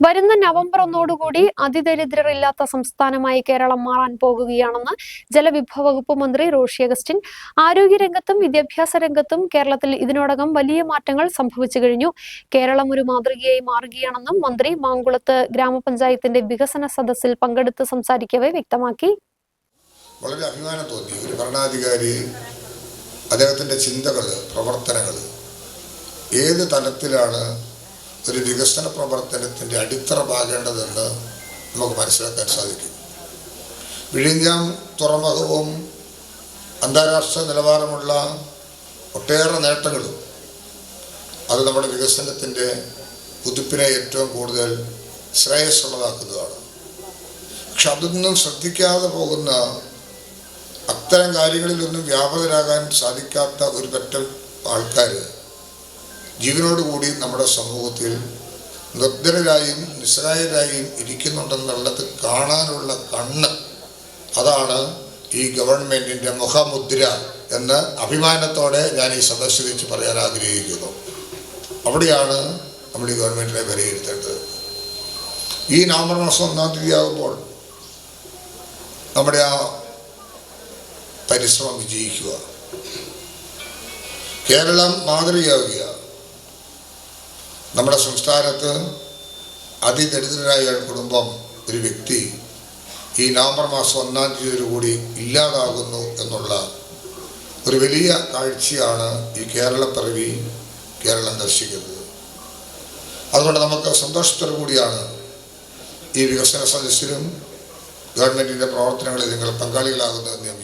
വരുന്ന നവംബർ ഒന്നോടുകൂടി അതിദരിദ്രരില്ലാത്ത സംസ്ഥാനമായി കേരളം മാറാൻ പോകുകയാണെന്ന് ജലവിഭവ വകുപ്പ് മന്ത്രി റോഷി അഗസ്റ്റിൻ ആരോഗ്യരംഗത്തും വിദ്യാഭ്യാസ രംഗത്തും കേരളത്തിൽ ഇതിനോടകം വലിയ മാറ്റങ്ങൾ സംഭവിച്ചു കഴിഞ്ഞു. കേരളം ഒരു മാതൃകയായി മാറുകയാണെന്നും മന്ത്രി മാങ്കുളത്ത് ഗ്രാമപഞ്ചായത്തിന്റെ വികസന സദസ്സിൽ പങ്കെടുത്ത് സംസാരിക്കവെ വ്യക്തമാക്കി. വളരെ അഭിമാനം തോന്നി. ഒരു ഭരണാധികാരി അദ്ദേഹത്തിന്റെ ചിന്തകൾ പ്രവർത്തനങ്ങൾ ഏത് തലത്തിലാണ് ഒരു വികസന പ്രവർത്തനത്തിന്റെ അടിത്തറ പാകേണ്ടതെന്ന് നമുക്ക് മനസ്സിലാക്കാൻ സാധിക്കും. വിഴിഞ്ഞാം തുറമുഖവും അന്താരാഷ്ട്ര നിലവാരമുള്ള ഒട്ടേറെ നേട്ടങ്ങളും അത് നമ്മുടെ വികസനത്തിന്റെ കുതിപ്പിനെ ഏറ്റവും കൂടുതൽ ശ്രേയസ്സുള്ളതാക്കുന്നതാണ്. പക്ഷെ അതൊന്നും ശ്രദ്ധിക്കാതെ പോകുന്ന അത്തരം കാര്യങ്ങളിലൊന്നും വ്യാപകരാകാൻ സാധിക്കാത്ത ഒരു പറ്റം ആൾക്കാർ ജീവനോടുകൂടി നമ്മുടെ സമൂഹത്തിൽ നിർദ്ധരായും നിസ്സഹായരായും ഇരിക്കുന്നുണ്ടെന്നുള്ളത് കാണാനുള്ള കണ്ണ് അതാണ് ഈ ഗവൺമെന്റിന്റെ മുഖമുദ്ര എന്ന് അഭിമാനത്തോടെ ഞാൻ ഈ സദസ്സിൽ വെച്ച് പറയാൻ ആഗ്രഹിക്കുന്നു. അവിടെയാണ് നമ്മൾ ഈ ഗവൺമെന്റിനെ വിലയിരുത്തേണ്ടത്. ഈ നവംബർ മാസം ഒന്നാം തീയതി ആകുമ്പോൾ നമ്മുടെ ആ പരിശ്രമം വിജയിക്കുക. കേരളം മാതൃകയാവുക നമ്മുടെ സംസ്ഥാനത്ത് അതിദരിദ്രരായ ഒരു കുടുംബം ഒരു വ്യക്തി ഈ നവംബർ മാസം ഒന്നാം തീയതിയോടുകൂടി ഇല്ലാതാകുന്നു എന്നുള്ള ഒരു വലിയ കാഴ്ചയാണ് ഈ കേരളപ്പിറവി കേരളം ദർശിക്കുന്നത്. അതുകൊണ്ട് നമുക്ക് സന്തോഷത്തോടു കൂടിയാണ് ഈ വികസന സദസ്സിലും ഗവൺമെന്റിന്റെ പ്രവർത്തനങ്ങളിൽ നിങ്ങൾ പങ്കാളികളാകുന്നതെന്ന് ഞാൻ